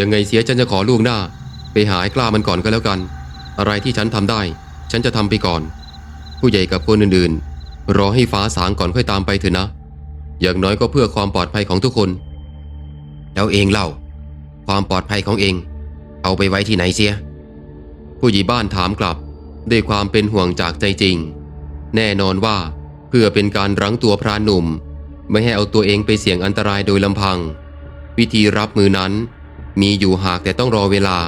ยังไงเสียฉันจะขอล่วงหน้า ไปหาไอ้กล้ามันก่อนก็แล้วกัน อะไรที่ฉันทำได้ ฉันจะทำไปก่อน ผู้ใหญ่กับคนอื่นๆ รอให้ฟ้าสางก่อนค่อยตามไปเถอะนะ อย่างน้อยก็เพื่อความปลอดภัยของทุกคน แล้วเองเล่า ความปลอดภัยของเอง เอาไปไว้ที่ไหนเสีย ผู้ใหญ่บ้านถามกลับ ด้วยความเป็นห่วงจากใจจริง แน่นอนว่าเพื่อเป็นการรั้งตัวพรานหนุ่ม ไม่ให้เอาตัวเองไปเสี่ยงอันตรายโดยลำพัง วิธีรับมือนั้น มีอยู่หากแต่ต้องรอเวลา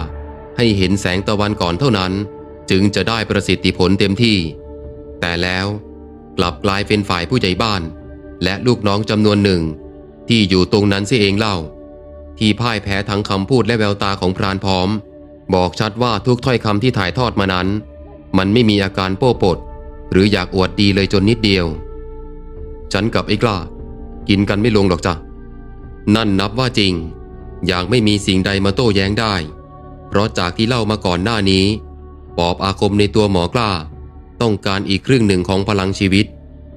ให้เห็นแสงตะวันก่อนเท่านั้น จึงจะได้ประสิทธิผลเต็มที่ แต่แล้วกลับกลายเป็นฝ่ายผู้ใหญ่บ้าน และลูกน้องจำนวนหนึ่ง ที่อยู่ตรงนั้นเสียเองเล่า ที่พ่ายแพ้ทั้งคำพูดและแววตาของพรานพร้อม บอกชัดว่าทุกถ้อยคำที่ถ่ายทอดมานั้น มันไม่มีอาการโป้ปด หรืออยากอวดดีเลยจนนิดเดียว ฉันกับไอ้กล้า กินกันไม่ลงหรอกจ้ะนั่นนับว่าจริง อย่างไม่มีสิ่งใดมาโต้แย้งได้ เพราะจากที่เล่ามาก่อนหน้านี้ ปอบอาคมในตัวหมอกล้า ต้องการอีกครึ่งหนึ่งของพลังชีวิต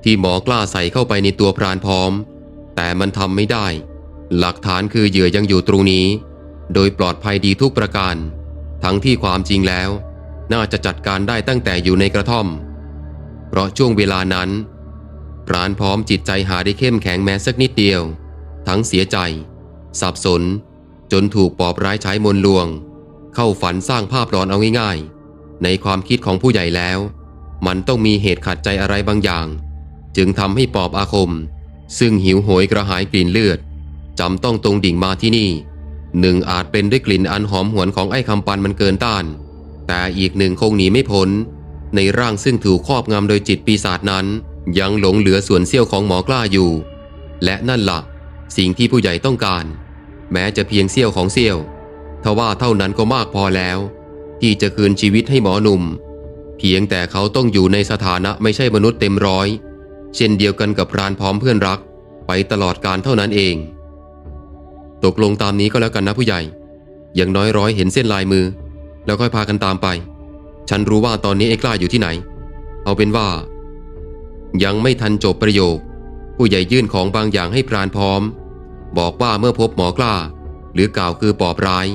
ที่หมอกล้าใส่เข้าไปในตัวพรานพร้อม แต่มันทำไม่ได้ หลักฐานคือเหยื่อยังอยู่ตรงนี้ โดยปลอดภัยดีทุกประการ ทั้งที่ความจริงแล้ว น่าจะจัดการได้ตั้งแต่อยู่ในกระท่อม เพราะช่วงเวลานั้นพรานพร้อมจิตใจหาได้เข้มแข็งแม้สักนิดเดียว ทั้งเสียใจ สับสน จนถูกปอบร้ายใช้มนลวง เข้าฝันสร้างภาพหลอนเอาง่ายๆ ในความคิดของผู้ใหญ่แล้ว มันต้องมีเหตุขัดใจอะไรบางอย่าง จึงทำให้ปอบอาคม ซึ่งหิวโหยกระหายกลิ่นเลือดจำต้องตรงดิ่งมาที่นี่หนึ่งอาจเป็นด้วยกลิ่นอันหอมหวนของไอ้คำปันมันเกินต้าน แต่อีกหนึ่งคงหนีไม่พ้น ในร่างซึ่งถูกครอบงำโดยจิตปีศาจนั้น ยังหลงเหลือส่วนเสี้ยวของหมอกล้าอยู่ และนั่นละ่ะ สิ่งที่ผู้ใหญ่ต้องการ แม้จะเพียงเสี้ยวของเสี้ยวทว่าเท่านั้นก็มากพอแล้ว ที่จะคืนชีวิตให้หมอหนุ่ม เพียงแต่เขาต้องอยู่ในสถานะไม่ใช่มนุษย์เต็มร้อย เช่นเดียวกันกับพรานพร้อมเพื่อนรัก ไปตลอดการเท่านั้นเอง ตกลงตามนี้ก็แล้วกันนะผู้ใหญ่ อย่างน้อยร้อยเห็นเส้นลายมือ แล้วค่อยพากันตามไป ฉันรู้ว่าตอนนี้ไอ้กล้าอยู่ที่ไหน เอาเป็นว่า ยังไม่ทันจบประโยค ผู้ใหญ่ยื่นของบางอย่างให้พรานพร้อม บอกว่าเมื่อพบหมอกล้า หรือกล่าวคือปอบร้าย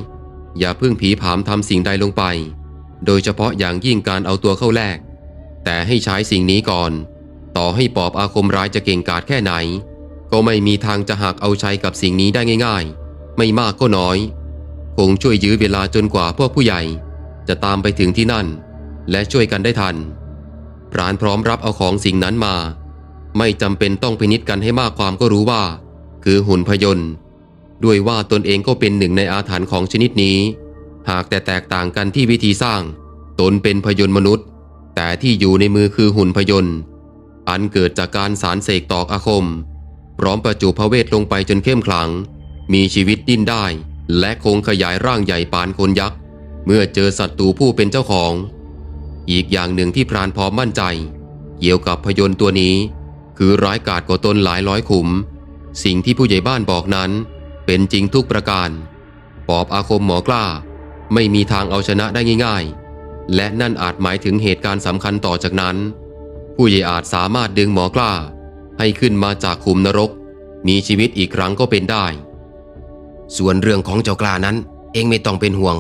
อย่าเพิ่งผีผามทำสิ่งใดลงไป โดยเฉพาะอย่างยิ่งการเอาตัวเข้าแลก แต่ให้ใช้สิ่งนี้ก่อน ต่อให้ปอบอาคมร้ายจะเก่งกาจแค่ไหน ก็ไม่มีทางจะหักเอาชัยกับสิ่งนี้ได้ง่าย ๆ ไม่มากก็น้อย คงช่วยยื้อเวลาจนกว่าพวกผู้ใหญ่ จะตามไปถึงที่นั่น และช่วยกันได้ทันพรานพร้อมรับเอาของสิ่งนั้นมา ไม่จำเป็นต้องพินิจกันให้มากความก็รู้ว่า คือหุ่นพยนต์ ด้วยว่าตนเองก็เป็นหนึ่งในอาถรรพ์ของชนิดนี้ หากแต่แตกต่างกันที่วิธีสร้าง ตนเป็นพยนต์มนุษย์ แต่ที่อยู่ในมือคือหุ่นพยนต์ อันเกิดจากการสารเสกตอกอาคม พร้อมประจุพระเวทลงไปจนเข้มขลัง มีชีวิตดิ้นได้ และคงขยายร่างใหญ่ปานคนยักษ์ เมื่อเจอศัตรูผู้เป็นเจ้าของ อีกอย่างหนึ่งที่พรานพร้อมมั่นใจ เกี่ยวกับพยนต์ตัวนี้ คือร้ายกาจกว่าตนหลายร้อยขุม สิ่งที่ผู้ใหญ่บ้านบอกนั้น เป็นจริงทุกประการ ปอบอาคมหมอกล้า ไม่มีทางเอาชนะได้ง่าย ๆ และนั่นอาจหมายถึงเหตุการณ์สำคัญต่อจากนั้น ผู้ใหญ่อาจสามารถดึงหมอกล้า ให้ขึ้นมาจากขุมนรก มีชีวิตอีกครั้งก็เป็นได้ ส่วนเรื่องของเจ้ากล้านั้น เองไม่ต้องเป็นห่วง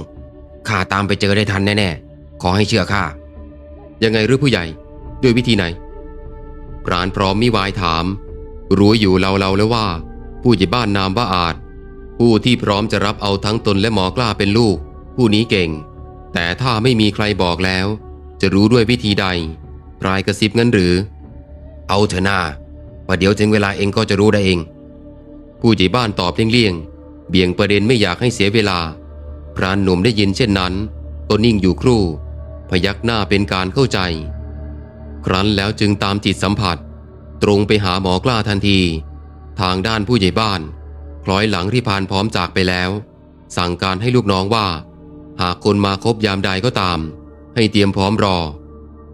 ข้าตามไปเจอได้ทันแน่ๆขอให้เชื่อข้ายังไงหรือผู้ใหญ่ ด้วยวิธีไหนพรานพร้อมมิวายถาม รู้อยู่เราเราๆแล้วว่า ผู้ใหญ่บ้านนามว่าอาจ ผู้ที่พร้อมจะรับเอาทั้งตนและหมอกล้าเป็นลูก ผู้นี้เก่ง แต่ถ้าไม่มีใครบอกแล้ว จะรู้ด้วยวิธีใดพรายกระซิบงั้นหรือ เอาเถอะนาประเดี๋ยวถึงเวลาเองก็จะรู้ได้เอง ผู้ใหญ่บ้านตอบเลี่ยงๆเบี่ยงประเด็นไม่อยากให้เสียเวลา พรานหนุ่มได้ยินเช่นนั้นก็นิ่งอยู่ครู่ พยักหน้าเป็นการเข้าใจ ครั้นแล้วจึงตามจิตสัมผัส ตรงไปหาหมอกล้าทันที ทางด้านผู้ใหญ่บ้าน คล้อยหลังที่พานพร้อมจากไปแล้ว สั่งการให้ลูกน้องว่า หากคนมาคบยามใดก็ตาม ให้เตรียมพร้อมรอ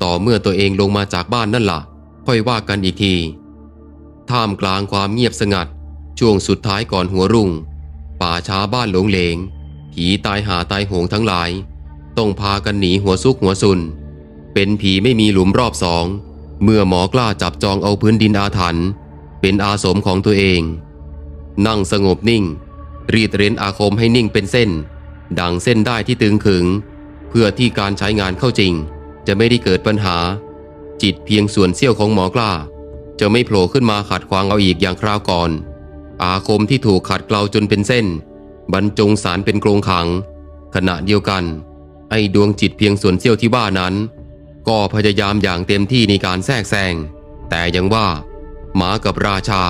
ต่อเมื่อตัวเองลงมาจากบ้านนั่นละ่ะ ค่อยว่ากันอีกที ท่ามกลางความเงียบสงัด ช่วงสุดท้ายก่อนหัวรุ่ง ป่าช้าบ้านหลงเหลง ผีตายหาตายโหงทั้งหลาย ต้องพากันหนีหัวซุกหัวซุน เป็นผีไม่มีหลุมรอบสอง เมื่อหมอกล้าจับจองเอาพื้นดินอาถรรพ์เป็นอาสมของตัวเอง นั่งสงบนิ่ง รีดเร้นอาคมให้นิ่งเป็นเส้น ดังเส้นได้ที่ตึงขึง เพื่อที่การใช้งานเข้าจริง จะไม่ได้เกิดปัญหา จิตเพียงส่วนเสี้ยวของหมอกล้า จะไม่โผล่ขึ้นมาขัดขวางเอาอีกอย่างคราวก่อน อาคมที่ถูกขัดเกลาจนเป็นเส้น บรรจงสารเป็นโครงขัง ขณะเดียวกันไอ้ดวงจิตเพียงส่วนเสี้ยวที่ว่านั้น ก็พยายามอย่างเต็มที่ในการแทรกแซง แต่ยังว่า หมากับราชา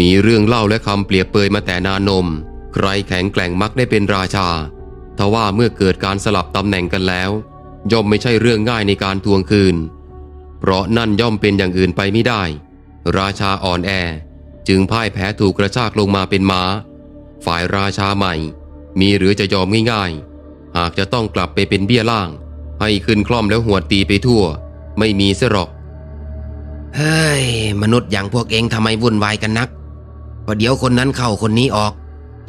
มีเรื่องเล่าและคำเปรียบเปยมาแต่นานนม ใครแข็งแกร่งมักได้เป็นราชา ทว่าเมื่อเกิดการสลับตำแหน่งกันแล้ว ย่อมไม่ใช่เรื่องง่ายในการทวงคืน เพราะนั่นย่อมเป็นอย่างอื่นไปไม่ได้ ราชาอ่อนแอ จึงพ่ายแพ้ถูกกระชากลงมาเป็นม้าฝ่ายราชาใหม่ มีหรือจะยอมง่ายๆ หากจะต้องกลับไปเป็นเบี้ยล่าง ให้ขึ้นคล่อมแล้วหัวตีไปทั่ว ไม่มีเสหรอก เฮ้ย มนุษย์อย่างพวกเองทำไมวุ่นวายกันนักพอเดี๋ยวคนนั้นเข้าคนนี้ออก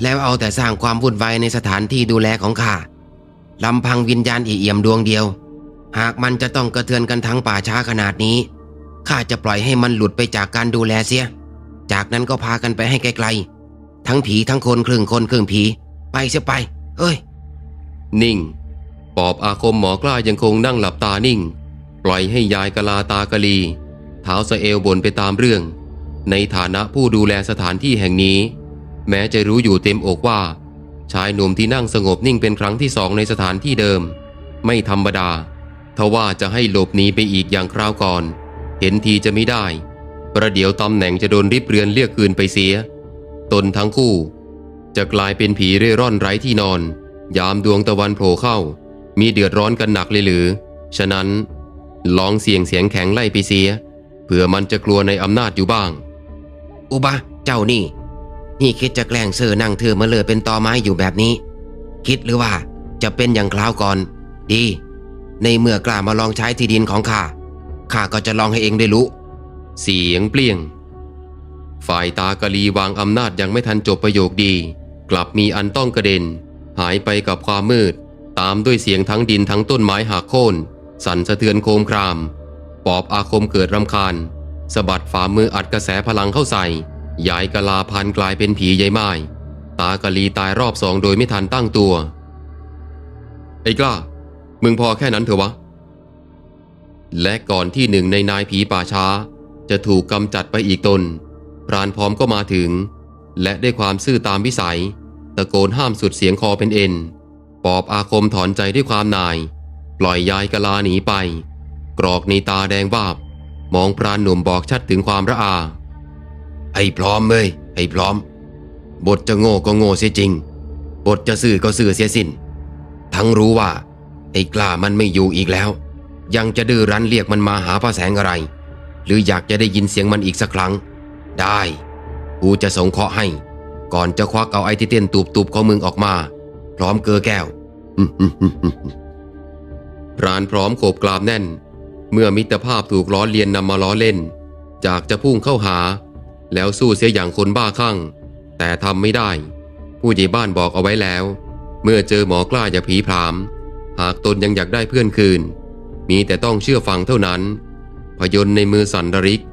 แล้วเอาแต่สร้างความวุ่นวายในสถานที่ดูแลของข้าลำพังวิญญาณอีเอี่ยมดวงเดียว หากมันจะต้องกระเทือนกันทั้งป่าช้าขนาดนี้ข้าจะปล่อยให้มันหลุดไปจากการดูแลเสีย จากนั้นก็พากันไปให้ไกลๆทั้งผีทั้งคนครึ่งคนครึ่งผี ไปเสียไปเฮ้ย นิ่ง ปอบอาคมหมอกล้ายังคงนั่งหลับตานิ่ง ปล่อยให้ยายกลาตากะลีเท้าสเอวบนไปตามเรื่อง ในฐานะผู้ดูแลสถานที่แห่งนี้ แม้จะรู้อยู่เต็มอกว่า ชายหนุ่มที่นั่งสงบนิ่งเป็นครั้งที่สองในสถานที่เดิม ไม่ธรรมดาทว่าจะให้หลบหนีไปอีกอย่างคราวก่อน เห็นทีจะไม่ได้ ประเดี๋ยวตำแหน่งจะโดนริบเรือนเรียกคืนไปเสีย ตนทั้งคู่ จะกลายเป็นผีเร่ร่อนไร้ที่นอน ยามดวงตะวันโผล่เข้า มีเดือดร้อนกันหนักเลยหรือ ฉะนั้นลองเสี่ยงเสียงแข็งไล่ไปเสีย เผื่อมันจะกลัวในอำนาจอยู่บ้าง อุบะ เจ้านี่ นี่คิดจะแกล้งเซอร์นั่งเธอมาเลยเป็นตอไม้อยู่แบบนี้ คิดหรือว่าจะเป็นอย่างคราวก่อน ดี ในเมื่อกล้ามาลองใช้ที่ดินของข้า ข้าก็จะลองให้เองได้รู้ เสียงเปลี่ยง ฝ่ายตากะลีวางอำนาจยังไม่ทันจบประโยคดี กลับมีอันต้องกระเด็น หายไปกับความมืด ตามด้วยเสียงทั้งดินทั้งต้นไม้หักโค่น สั่นสะเทือนโคมคราม ปอบอาคมเกิดรำคาญสะบัดฝ่ามืออัดกระแสพลังเข้าใส่ยายกะลาพันกลายเป็นผียายไม้ตากะลีตายรอบสองโดยไม่ทันตั้งตัว ไอ้กล้า มึงพอแค่นั้นเถอะวะ และก่อนที่หนึ่งในนายผีป่าช้า จะถูกกำจัดไปอีกตน พรานพร้อมก็มาถึง และด้วยความซื่อตามวิสัย ตะโกนห้ามสุดเสียงคอเป็นเอ็น ปอบอาคมถอนใจด้วยความนาย ปล่อยยายกะลาหนีไป กรอกในตาแดงวาบ มองพรานหนุ่มบอกชัดถึงความระอา ไอ้พร้อมเลยไอ้พร้อม บทจะโง่ก็โง่เสียจริง บทจะซื่อก็ซื่อเสียสิ้น ทั้งรู้ว่า ไอ้กล้ามันไม่อยู่อีกแล้ว ยังจะดื้อรั้นเรียกมันมาหาพระแสงอะไร หรืออยากจะได้ยินเสียงมันอีกสักครั้ง ได้ กูจะสงเคราะห์ให้ ก่อนจะควักเอาไอ้ที่เต้นตูบๆของมึงออกมา พร้อมเกลือแก้วพรานพร้อมโขบกลามแน่น เมื่อมิตรภาพถูกล้อเลียนนำมาล้อเล่น จากจะพุ่งเข้าหา แล้วสู้เสียอย่างคนบ้าคลั่ง แต่ทำไม่ได้ ผู้ใหญ่บ้านบอกเอาไว้แล้ว เมื่อเจอหมอกล้าอย่าผีพราม หากตนยังอยากได้เพื่อนคืน มีแต่ต้องเชื่อฟังเท่านั้น พยนในมือสันดริก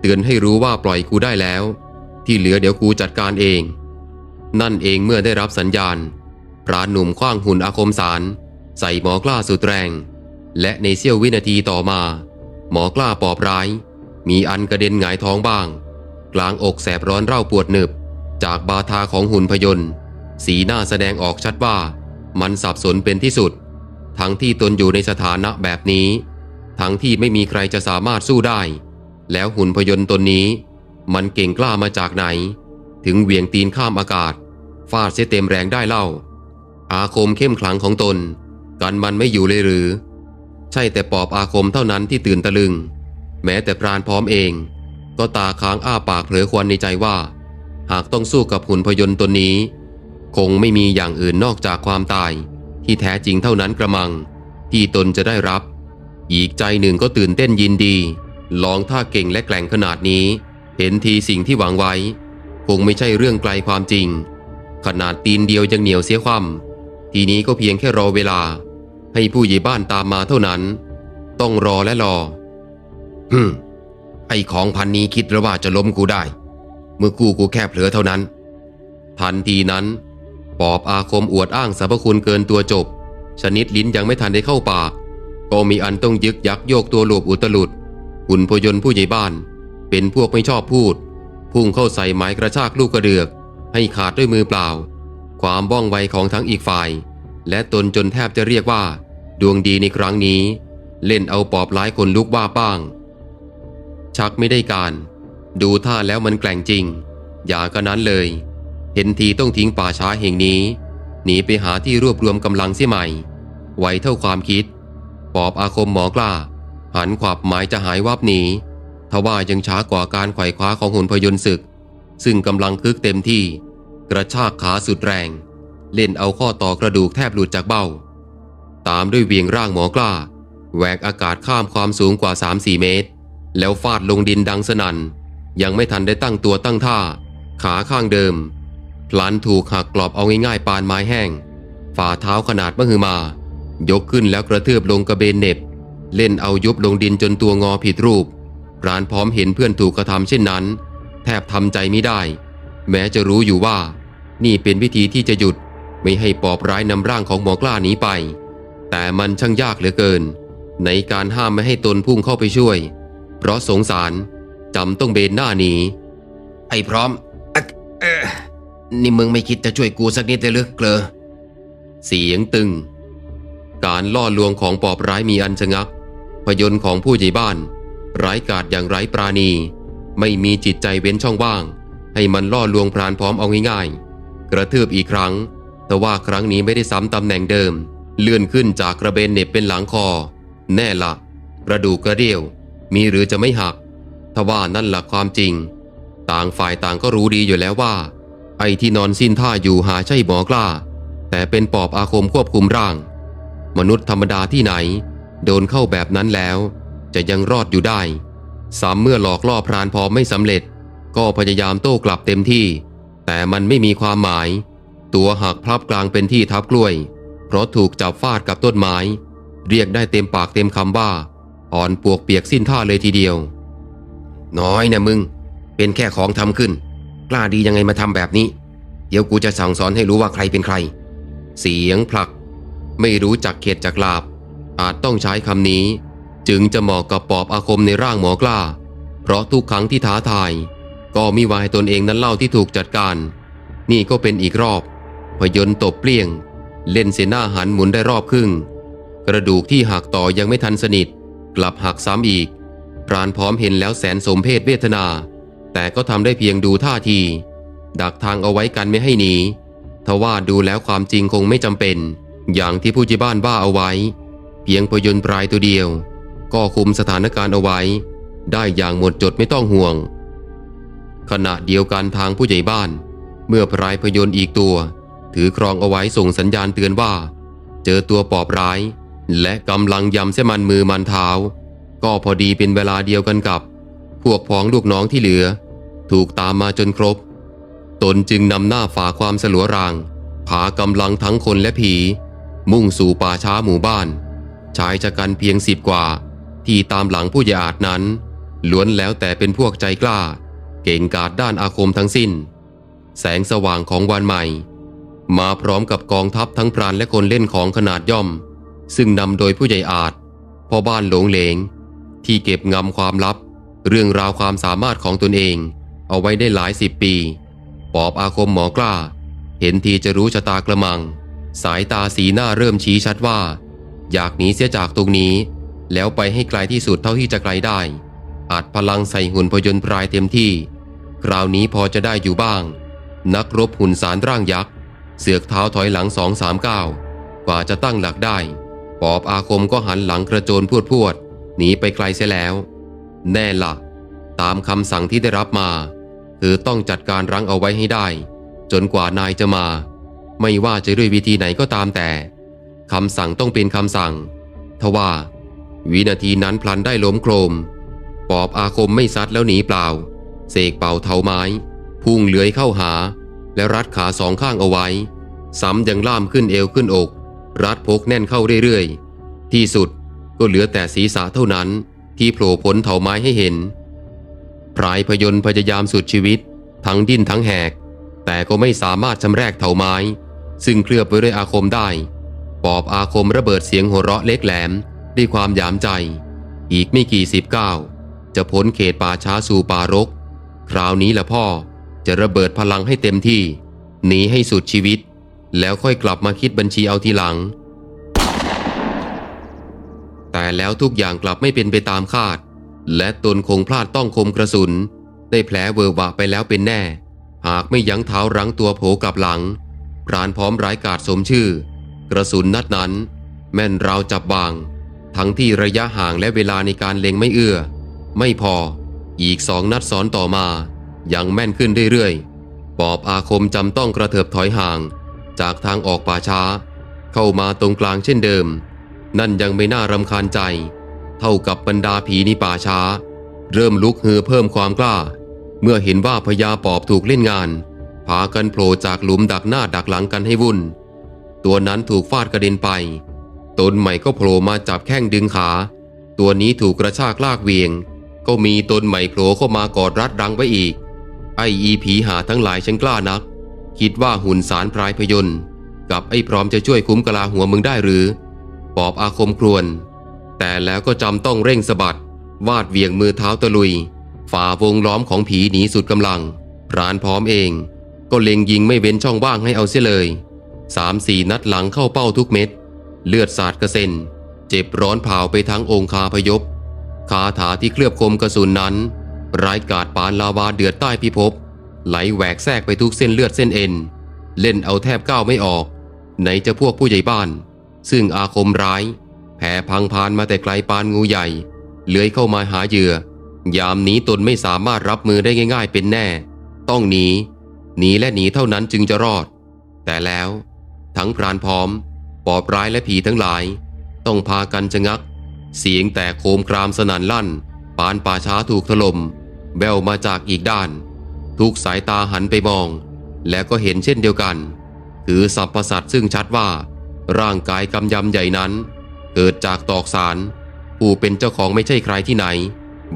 เตือนให้รู้ว่าปล่อยกูได้แล้ว ที่เหลือเดี๋ยวกูจัดการเอง นั่นเองเมื่อได้รับสัญญาณ พรานหนุ่มคว้างหุ่นอาคมสาร ใส่หมอกล้าสุดแรง และในเสี้ยววินาทีต่อมา หมอกล้าปอบร้าย มีอันกระเด็นหงายท้องบ้าง กลางอกแสบร้อนเร่าปวดหนึบ จากบาทาของหุ่นพยนต์สีหน้าแสดงออกชัดว่า มันสับสนเป็นที่สุด ทั้งที่ตนอยู่ในสถานะแบบนี้ ทั้งที่ไม่มีใครจะสามารถสู้ได้ แล้วหุ่นพยนต์ตนนี้ มันเก่งกล้ามาจากไหน ถึงเหวี่ยงตีนข้ามอากาศฟาดเสียเต็มแรงได้เล่า อาคมเข้มขลังของตน กันมันไม่อยู่เลยหรือ ใช่แต่ปอบอาคมเท่านั้นที่ตื่นตะลึง แม้แต่พรานพร้อมเอง ก็ตาค้างอ้าปากเผลอควันในใจว่า หากต้องสู้กับหุ่นพยนต์ตนนี้ คงไม่มีอย่างอื่นนอกจากความตาย ที่แท้จริงเท่านั้นกระมัง ที่ตนจะได้รับ อีกใจหนึ่งก็ตื่นเต้นยินดี ลองท่าเก่งและแกล่งขนาดนี้ เห็นทีสิ่งที่หวังไว้ คงไม่ใช่เรื่องไกลความจริง ขนาดตีนเดียวยังเหนียวเสียความ ทีนี้ก็เพียงแค่รอเวลา ให้ผู้ใหญ่บ้านตามมาเท่านั้น ต้องรอและรอฮึมไอของพันนี้คิดรือว่าจะล้มกูได้ เมื่อกูกูแค่เผลอเท่านั้น ทันทีนั้น ปอบอาคมอวดอ้างสรรพคุณเกินตัวจบ ชนิดลิ้นยังไม่ทันได้เข้าปาก ก็มีอันต้องยึกยักโยกตัวหลบอุตลุดหุ่นพยนต์ผู้ใหญ่บ้าน เป็นพวกไม่ชอบพูด พุ่งเข้าใส่ไม้กระชากลูกกระเดือก ให้ขาดด้วยมือเปล่า ความบ้องไวของทั้งอีกฝ่าย และตนจนแทบจะเรียกว่า ดวงดีในครั้งนี้ เล่นเอาปอบร้ายคนลุกว่าป้าง ชักไม่ได้การ ดูท่าแล้วมันแกล่งจริง อย่าก็นั้นเลย เห็นทีต้องทิ้งป่าช้าแห่งนี้ หนีไปหาที่รวบรวมกำลังเสียใหม่ ไวเท่าความคิด ปอบอาคมหมอกล้า หันขวับหมายจะหายวับหนีทว่ายังช้ากว่าการไขว่คว้าของหุ่นพยนต์ศึก ซึ่งกำลังคึกเต็มที่ กระชากขาสุดแรง เล่นเอาข้อต่อกระดูกแทบหลุดจากเบ้า ตามด้วยเวียงร่างหมอกล้าแหวกอากาศข้ามความสูงกว่า 3-4 เมตร แล้วฟาดลงดินดังสนัน่น ยังไม่ทันได้ตั้งตัวตั้งท่า ขาข้างเดิม พลันถูกหักกรอบเอาง่ายๆ ปานไม้แห้ง ฝ่าเท้าขนาดมหึมา ยกขึ้นแล้วกระเทือบลงกระเบนเน็บ เล่นเอายุบลงดินจนตัวงอผิดรูปพรานพร้อมเห็นเพื่อนถูกกระทำเช่นนั้น แทบทำใจไม่ได้ แม้จะรู้อยู่ว่า นี่เป็นวิธีที่จะหยุดไม่ให้ปอบร้ายนำร่างของหมอกล้าหนีไป แต่มันช่างยากเหลือเกิน ในการห้ามไม่ให้ตนพุ่งเข้าไปช่วย เพราะสงสารจำต้องเบนหน้าหนีไอ้พร้อมอะเอ่อนี่มึงไม่คิดจะช่วยกูสักนิดเลยหรือเกลอ เสียงตึง การล่อลวงของปอบร้ายมีอันชะงัก พยนต์ของผู้ใหญ่บ้าน ร้ายกาจอย่างไร้ปราณี ไม่มีจิตใจเว้นช่องว่าง ให้มันล่อลวงพรานพร้อมเอาง่ายๆ กระทืบอีกครั้ง แต่ว่าครั้งนี้ไม่ได้ซ้ำตำแหน่งเดิม เลื่อนขึ้นจากกระเบนเน็บเป็นหลังคอ แน่ละกระดูกกระเดี่ยว มีหรือจะไม่หักทว่านั่นหลักความจริง ต่างฝ่ายต่างก็รู้ดีอยู่แล้วว่า ไอ้ที่นอนสิ้นท่าอยู่หาใช่หมอกล้า แต่เป็นปอบอาคมควบคุมร่าง มนุษย์ธรรมดาที่ไหน โดนเข้าแบบนั้นแล้ว จะยังรอดอยู่ได้ซ้ำเมื่อหลอกล่อพรานพอไม่สำเร็จ ก็พยายามโต้กลับเต็มที่ แต่มันไม่มีความหมาย ตัวหักพลับกลางเป็นที่ทับกล้วย เพราะถูกจับฟาดกับต้นไม้ เรียกได้เต็มปากเต็มคำว่า อ่อนปวกเปียกสิ้นท่าเลยทีเดียว น้อยนะมึง เป็นแค่ของทำขึ้น กล้าดียังไงมาทำแบบนี้ เดี๋ยวกูจะสั่งสอนให้รู้ว่าใครเป็นใคร เสียงผลัก ไม่รู้จักเขตจากลาบ อาจต้องใช้คำนี้ จึงจะเหมาะกับปอบอาคมในร่างหมอกล้า เพราะทุกครั้งที่ท้าทาย ก็มีวายตนเองนั้นเล่าที่ถูกจัดการ นี่ก็เป็นอีกรอบพยนต์ตบเปลี่ยง เล่นเสนาหันหมุนได้รอบครึ่ง กระดูกที่หักต่อยังไม่ทันสนิท กลับหักซ้ำอีก พรานพร้อมเห็นแล้วแสนสมเพศเวทนา แต่ก็ทำได้เพียงดูท่าที ดักทางเอาไว้กันไม่ให้หนีทว่าดูแล้วความจริงคงไม่จำเป็น อย่างที่ผู้จีบ้านว่าเอาไว้ เพียงพยนต์ปลายตัวเดียว ก็คุมสถานการณ์เอาไว้ ได้อย่างหมดจดไม่ต้องห่วง ขณะเดียวกันทางผู้ใหญ่บ้าน เมื่อพรายพยนต์อีกตัว ถือครองเอาไว้ส่งสัญญาณเตือนว่า เจอตัวปอบร้าย และกำลังยำเส้มันมือมันเท้า ก็พอดีเป็นเวลาเดียวกันกับ พวกพ้องลูกน้องที่เหลือ ถูกตามมาจนครบ ตนจึงนำหน้าฝ่าความสลัวรางพากำลังทั้งคนและผี มุ่งสู่ป่าช้าหมู่บ้านชายชะกันเพียงสิบกว่า ที่ตามหลังผู้ใหญ่อาจนั้น ล้วนแล้วแต่เป็นพวกใจกล้า เก่งกาจด้านอาคมทั้งสิ้น แสงสว่างของวันใหม่ มาพร้อมกับกองทัพทั้งพรานและคนเล่นของขนาดย่อม ซึ่งนำโดยผู้ใหญ่อาจพ่อบ้านหลงเหลง ที่เก็บงำความลับ เรื่องราวความสามารถของตนเอง เอาไว้ได้หลายสิบปี ปอบอาคมหมอกล้า เห็นทีจะรู้ชะตากระมัง สายตาสีหน้าเริ่มชี้ชัดว่า อยากหนีเสียจากตรงนี้ แล้วไปให้ไกลที่สุดเท่าที่จะไกลได้อาจพลังใส่หุ่นพยนต์พรายเต็มที่ คราวนี้พอจะได้อยู่บ้าง นักรบหุ่นสารร่างยักษ์ เสือกเท้าถอยหลังสองสามก้าวกว่าจะตั้งหลักได้ ปอบอาคมก็หันหลังกระโจนพวดพวดหนีไปไกลเสียแล้ว แน่ละตามคำสั่งที่ได้รับมา คือต้องจัดการรั้งเอาไว้ให้ได้ จนกว่านายจะมา ไม่ว่าจะด้วยวิธีไหนก็ตามแต่คำสั่งต้องเป็นคำสั่งทว่า วินาทีนั้นพลันได้ล้มโครม ปอบอาคมไม่ซัดแล้วหนีเปล่า เสกเป่าเทาไม้ พุ่งเลื้อยเข้าหา และรัดขาสองข้างเอาไว้ ซ้ำยังล่ามขึ้นเอวขึ้นอก รัดพกแน่นเข้าเรื่อยๆ ที่สุดก็เหลือแต่ศีรษะเท่านั้นที่โผล่พ้นเถาไม้ให้เห็นพรายพยนพยายามสุดชีวิต ทั้งดิ้นทั้งแหก แต่ก็ไม่สามารถชำแรกเถาไม้ ซึ่งเคลือบไว้ด้วยอาคมได้ ปอบอาคมระเบิดเสียงหัวเราะเล็กแหลมด้วยความหยามใจ อีกไม่กี่สิบก้าวจะพ้นเขตป่าช้าสู่ป่ารก คราวนี้ละพ่อจะระเบิดพลังให้เต็มที่ หนีให้สุดชีวิต แล้วค่อยกลับมาคิดบัญชีเอาทีหลัง แต่แล้วทุกอย่างกลับไม่เป็นไปตามคาด และตนคงพลาดต้องคมกระสุน ได้แผลเวอร์วะไปแล้วเป็นแน่ หากไม่ยั้งเท้ารั้งตัวโผกลับหลังพรานพร้อมร้ายกาจสมชื่อ กระสุนนัดนั้น แม่นราวจับบาง ทั้งที่ระยะห่างและเวลาในการเล็งไม่เอื้อ ไม่พอ อีกสองนัดซ้อนต่อมา ยังแม่นขึ้นเรื่อยๆ ปอบอาคมจำต้องกระเถิบถอยห่าง จากทางออกป่าช้า เข้ามาตรงกลางเช่นเดิม นั่นยังไม่น่ารำคาญใจ เท่ากับบรรดาผีในป่าช้า เริ่มลุกฮือเพิ่มความกล้า เมื่อเห็นว่าพญาปอบถูกเล่นงานพากันโผล่จากหลุมดักหน้าดักหลังกันให้วุ่น ตัวนั้นถูกฟาดกระเด็นไป ตนใหม่ก็โผล่มาจับแข้งดึงขา ตัวนี้ถูกกระชากลากเวียง ก็มีตนใหม่โผล่เข้ามากอดรัดรังไว้อีก ไอ้อีผีหาทั้งหลายฉันกล้านัก คิดว่าหุ่นสารพรายพยนต์กับไอ้พร้อมจะช่วยคุ้มกลาหัวมึงได้หรือ ปอบอาคมครวน แต่แล้วก็จำต้องเร่งสะบัด วาดเวียงมือเท้าตะลุย ฝ่าวงล้อมของผีหนีสุดกำลังพรานพร้อมเอง ก็เล็งยิงไม่เว้นช่องว่างให้เอาเสียเลยสามสี่นัดหลังเข้าเป้าทุกเม็ด เลือดสาดกระเซ็น เจ็บร้อนเผาไปทั้งองคาพยพ คาถาที่เคลือบคมกระสุนนั้น ร้ายกาจปานลาวาเดือดใต้พิภพไหลแหวกแทรกไปทุกเส้นเลือดเส้นเอ็น เล่นเอาแทบก้าวไม่ออก ไหนจะพวกผู้ใหญ่บ้าน ซึ่งอาคมร้าย แผ่พังพานมาแต่ไกลปานงูใหญ่ เลื้อยเข้ามาหาเหยื่อ ยามนี้ตนไม่สามารถรับมือได้ง่าย ๆ เป็นแน่ ต้องหนี หนีและหนีเท่านั้นจึงจะรอด แต่แล้ว ทั้งพรานพร้อม ปอบร้ายและผีทั้งหลาย ต้องพากันชะงัก เสียงแต่โคมครามสนั่นลั่น ปานป่าช้าถูกถล่มแววมาจากอีกด้าน ทุกสายตาหันไปมอง และก็เห็นเช่นเดียวกัน คือสัพพสัตซึ่งชัดว่า ร่างกายกำยำใหญ่นั้น เกิดจากตอกสาร ผู้เป็นเจ้าของไม่ใช่ใครที่ไหน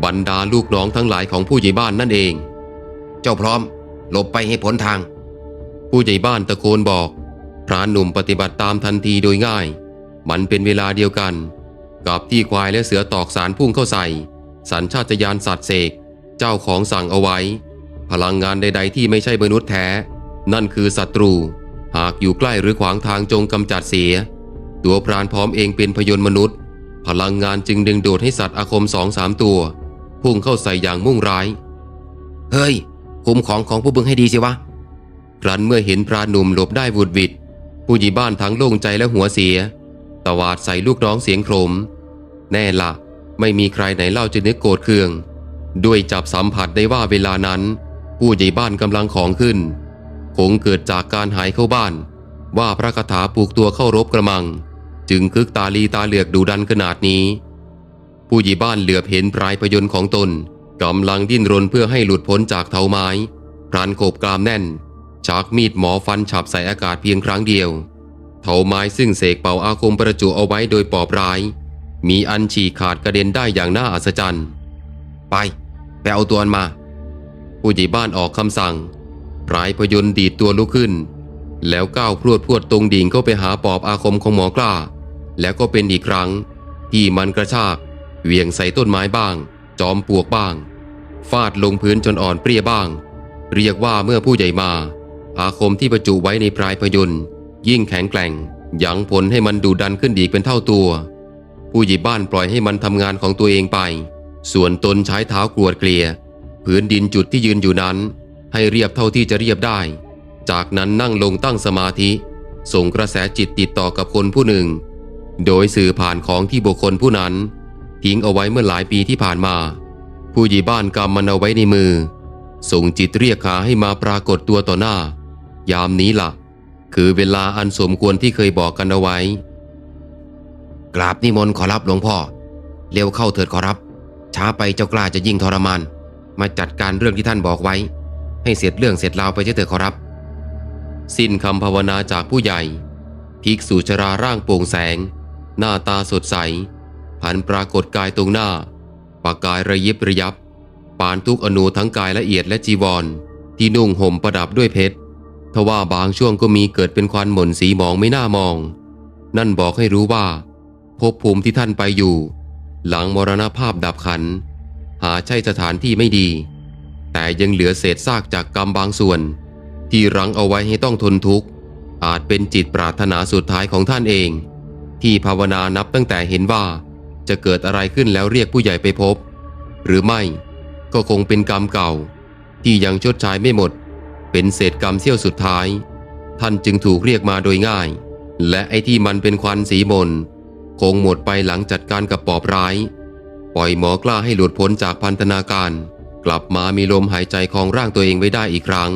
บรรดาลูกน้องทั้งหลายของผู้ใหญ่บ้านนั่นเอง เจ้าพร้อม หลบไปให้พ้นทาง ผู้ใหญ่บ้านตะโกนบอกพรานหนุ่มปฏิบัติตามทันทีโดยง่าย มันเป็นเวลาเดียวกัน กับที่ควายและเสือตอกสารพุ่งเข้าใส่ สัญชาตญาณสัตว์เสก เจ้าของสั่งเอาไว้ พลังงานใด ๆ ที่ไม่ใช่มนุษย์แท้ นั่นคือศัตรู หากอยู่ใกล้หรือขวางทางจงกำจัดเสีย ตัวพรานพร้อมเองเป็นพยนต์มนุษย์ พลังงานจึงดึงดูดให้สัตว์อาคมสองสามตัว พุ่งเข้าใส่อย่างมุ่งร้าย เฮ้ยคุมของของผู้บึงให้ดีสิวะครั้นเมื่อเห็นพรานหนุ่มหลบได้วุดวิดผู้ใหญ่บ้านทั้งโล่งใจและหัวเสีย ตวาดใส่ลูกน้องเสียงโครม แน่ละ ไม่มีใครไหนเล่าจะนึกโกรธเคือง ด้วยจับสัมผัสได้ว่าเวลานั้น ผู้ใหญ่บ้านกำลังของขึ้น คงเกิดจากการหายเข้าบ้าน ว่าพระคาถาปลูกตัวเข้ารบกระมัง จึงคึกตาลีตาเหลือกดูดันขนาดนี้ ผู้ใหญ่บ้านเหลือบเห็นพรายพยนต์ของตนกำลังดิ้นรนเพื่อให้หลุดพ้นจากเท้าไม้พรานโขบกรามแน่นชักมีดหมอฟันฉับใส่อากาศเพียงครั้งเดียว เถาไม้ซึ่งเสกเป่าอาคมประจุเอาไว้โดยปอบร้าย มีอันฉีกขาดกระเด็นได้อย่างน่าอัศจรรย์ ไป ไปเอาตัวมันมา ผู้ใหญ่บ้านออกคำสั่งพรายพยนต์ดีดตัวลุกขึ้น แล้วก้าวพรวดพรวดตรงดิ่งเข้าไปหาปอบอาคมของหมอกล้า แล้วก็เป็นอีกครั้ง ที่มันกระชากเหวี่ยงใส่ต้นไม้บ้าง จอมปลวกบ้าง ฟาดลงพื้นจนอ่อนเปรี้ยบ้าง เรียกว่าเมื่อผู้ใหญ่มา อาคมที่ประจุไว้ในพรายพยนต์ ยิ่งแข็งแกร่งยังผลให้มันดูดันขึ้นอีกเป็นเท่าตัว ผู้ใหญ่บ้านปล่อยให้มันทำงานของตัวเองไป ส่วนตนใช้เท้ากรวดเกลี่ยพื้นดินจุดที่ยืนอยู่นั้น ให้เรียบเท่าที่จะเรียบได้ จากนั้นนั่งลงตั้งสมาธิ ส่งกระแสจิตติดต่อกับคนผู้หนึ่ง โดยสื่อผ่านของที่บุคคลผู้นั้น ทิ้งเอาไว้เมื่อหลายปีที่ผ่านมา ผู้ใหญ่บ้านกำมันเอาไว้ในมือ ส่งจิตเรียกหาให้มาปรากฏตัวต่อหน้า ยามนี้ละ่ะ คือเวลาอันสมควรที่เคยบอกกันเอาไว้ กราบนิมนต์ขอรับหลวงพ่อ เร็วเข้าเถิดขอรับ ช้าไปเจ้ากล้าจะยิ่งทรมาน มาจัดการเรื่องที่ท่านบอกไว้ ให้เสร็จเรื่องเสร็จราวไปเถิดขอรับ สิ้นคำภาวนาจากผู้ใหญ่ภิกษุชราร่างโปร่งแสง หน้าตาสดใสผันปรากฏกายตรงหน้า ปากกายระยิบระยับ ปานทุกอนูทั้งกายละเอียดและจีวร ที่นุ่งห่มประดับด้วยเพชร ทว่าบางช่วงก็มีเกิดเป็นควันหม่นสีหมองไม่น่ามอง นั่นบอกให้รู้ว่าภพภูมิที่ท่านไปอยู่ หลังมรณภาพดับขัน หาใช่สถานที่ไม่ดี แต่ยังเหลือเศษซากจากกรรมบางส่วน ที่รั้งเอาไว้ให้ต้องทนทุกข์ อาจเป็นจิตปรารถนาสุดท้ายของท่านเอง ที่ภาวนานับตั้งแต่เห็นว่าจะเกิดอะไรขึ้นแล้วเรียกผู้ใหญ่ไปพบ หรือไม่ก็คงเป็นกรรมเก่า ที่ยังชดใช้ไม่หมด เป็นเศษกรรมเสี้ยวสุดท้าย ท่านจึงถูกเรียกมาโดยง่าย และไอ้ที่มันเป็นควันสีมนคงหมดไปหลังจัดการกับปอบร้าย ปล่อยหมอกล้าให้หลุดพ้นจากพันธนาการ กลับมามีลมหายใจของร่างตัวเองไว้ได้อีกครั้ง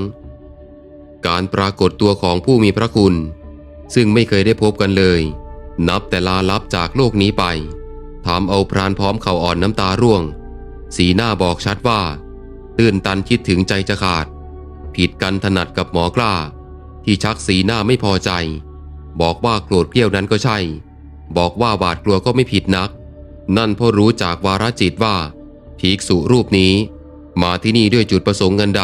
การปรากฏตัวของผู้มีพระคุณ ซึ่งไม่เคยได้พบกันเลย นับแต่ลาลับจากโลกนี้ไปทำเอาพรานพร้อมเข่าอ่อนน้ำตาร่วง สีหน้าบอกชัดว่า ตื่นตันคิดถึงใจจะขาด ผิดกันถนัดกับหมอกล้า ที่ชักสีหน้าไม่พอใจ บอกว่าโกรธเกรี้ยวนั้นก็ใช่ บอกว่าหวาดกลัวก็ไม่ผิดนัก นั่นเพราะรู้จากวาระจิตว่าภิกษุรูปนี้ มาที่นี่ด้วยจุดประสงค์เงินใด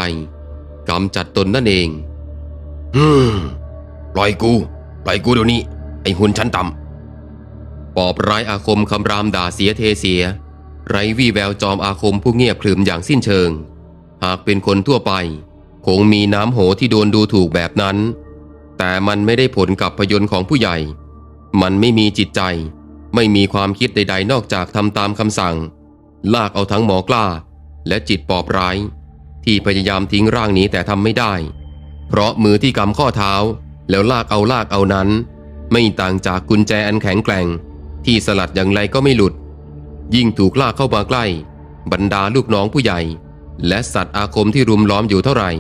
กำจัดตนนั่นเองฮึมปล่อยกู ปล่อยกูเดี๋ยวนี้ ไอ้หุ่นชั้นต่ปอบร้ายอาคมคำรามด่าเสียเทเสีย ไรวี่แววจอมอาคมผู้เงียบขรึมอย่างสิ้นเชิง หากเป็นคนทั่วไป คงมีน้ำโหที่โดนดูถูกแบบนั้น แต่มันไม่ได้ผลกับพยนต์ของผู้ใหญ่ มันไม่มีจิตใจ ไม่มีความคิดใด ๆ นอกจากทำตามคำสั่ง ลากเอาทั้งหมอกล้า และจิตปอบร้าย ที่พยายามทิ้งร่างนี้แต่ทำไม่ได้ เพราะมือที่กำข้อเท้า แล้วลากเอาลากเอานั้น ไม่ต่างจากกุญแจอันแข็งแกร่ง ที่สลัดอย่างไรก็ไม่หลุด ยิ่งถูกลากเข้ามาใกล้ บรรดาลูกน้องผู้ใหญ่ และสัตว์อาคมที่รุมล้อมอยู่เท่าไหร่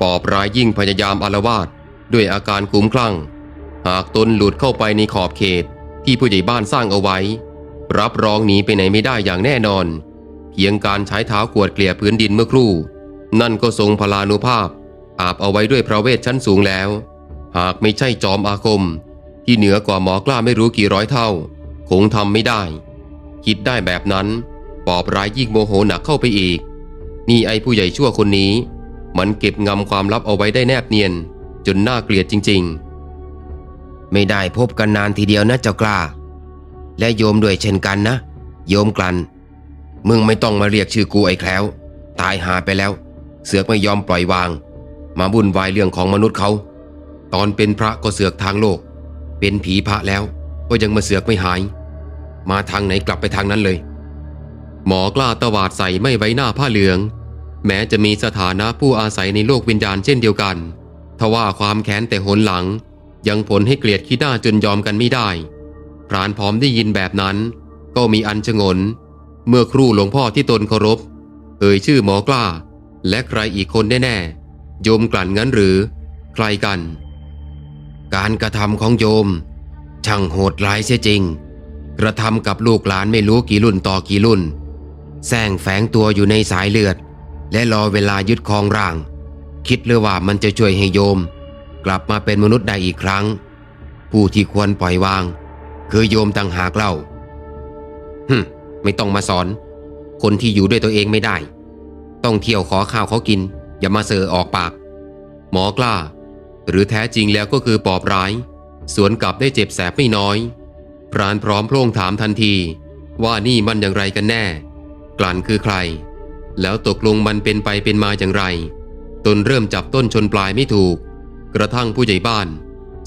ปอบรายยิ่งพยายามอารวาสด้วยอาการคุ้มคลั่ง หากตนหลุดเข้าไปในขอบเขตที่ผู้ใหญ่บ้านสร้างเอาไว้ รับรองหนีไปไหนไม่ได้อย่างแน่นอน เพียงการใช้เท้ากวดเกลี่ยพื้นดินเมื่อครู่ นั่นก็ทรงพลานุภาพ อาบเอาไว้ด้วยพระเวทชั้นสูงแล้ว หากไม่ใช่จอมอาคม ที่เหนือกว่าหมอกล้าไม่รู้กี่ร้อยเท่า คงทำไม่ได้ คิดได้แบบนั้น ปอบร้ายยิ่งโมโหหนักเข้าไปอีก นี่ไอ้ผู้ใหญ่ชั่วคนนี้ มันเก็บงำความลับเอาไว้ได้แนบเนียน จนน่าเกลียดจริงำไม่ได้พบกันนานทีเดียวนะเจ้ากล้า และโยมด้วยเช่นกันนะ โยมกลัน มึงไม่ต้องมาเรียกชื่อกูไอ้แคล้ว ตายหาไปแล้ว เสือกไม่ยอมปล่อยวาง มาบุ่นวายเรื่องของมนุษย์เขา ตอนเป็นพระก็เสือกทางโลก เป็นผีพระแล้วก็ยังมาเสือกไม่หาย มาทางไหนกลับไปทางนั้นเลย หมอกล้าตวาดใส่ไม่ไว้หน้าผ้าเหลือง แม้จะมีสถานะผู้อาศัยในโลกวิญญาณเช่นเดียวกัน ทว่าความแค้นแต่หนหลัง ยังผลให้เกลียดขี้หน้าจนยอมกันไม่ได้ พรานพร้อมได้ยินแบบนั้น ก็มีอันชงน เมื่อครู่หลวงพ่อที่ตนเคารพ เอ่ยชื่อหมอกล้า และใครอีกคนแน่ๆ โยมกลั่นงั้นหรือ ใครกัน การกระทำของโยม ช่างโหดร้ายเสียจริง กระทำกับลูกหลานไม่รู้กี่รุ่นต่อกี่รุ่นแซงแฝงตัวอยู่ในสายเลือด และรอเวลายึดครองร่าง คิดหรือว่ามันจะช่วยให้โยม กลับมาเป็นมนุษย์ได้อีกครั้ง ผู้ที่ควรปล่อยวาง คือโยมต่างหากเล่าฮึไม่ต้องมาสอน คนที่อยู่ด้วยตัวเองไม่ได้ ต้องเที่ยวขอข้าวเขากิน อย่ามาเสอออกปาก หมอกล้า หรือแท้จริงแล้วก็คือปอบร้าย สวนกลับได้เจ็บแสบไม่น้อย พรานพร้อมโพล่งถามทันที ว่านี่มันอย่างไรกันแน่ กลั่นคือใคร แล้วตกลงมันเป็นไปเป็นมาอย่างไร ตนเริ่มจับต้นชนปลายไม่ถูก กระทั่งผู้ใหญ่บ้าน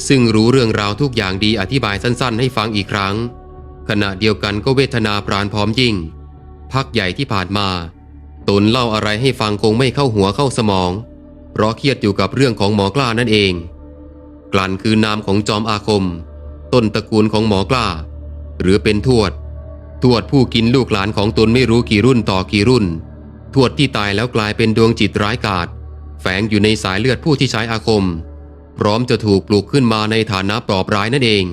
ซึ่งรู้เรื่องราวทุกอย่างดีอธิบายสั้นๆ ให้ฟังอีกครั้ง ขณะเดียวกันก็เวทนาปราณพร้อมยิ่ง พักใหญ่ที่ผ่านมา ตนเล่าอะไรให้ฟังคงไม่เข้าหัวเข้าสมอง เพราะเครียดอยู่กับเรื่องของหมอกล้านั่นเอง กลั่นคือนามของจอมอาคม ต้นตระกูลของหมอกล้า หรือเป็นทวดทวดผู้กินลูกหลานของตนไม่รู้กี่รุ่นต่อกี่รุ่น ทวดที่ตายแล้วกลายเป็นดวงจิตร้ายกาจแฝงอยู่ในสายเลือดผู้ที่ใช้อาคม พร้อมจะถูกปลูกขึ้นมาในฐานะปลอบร้ายนั่นเอง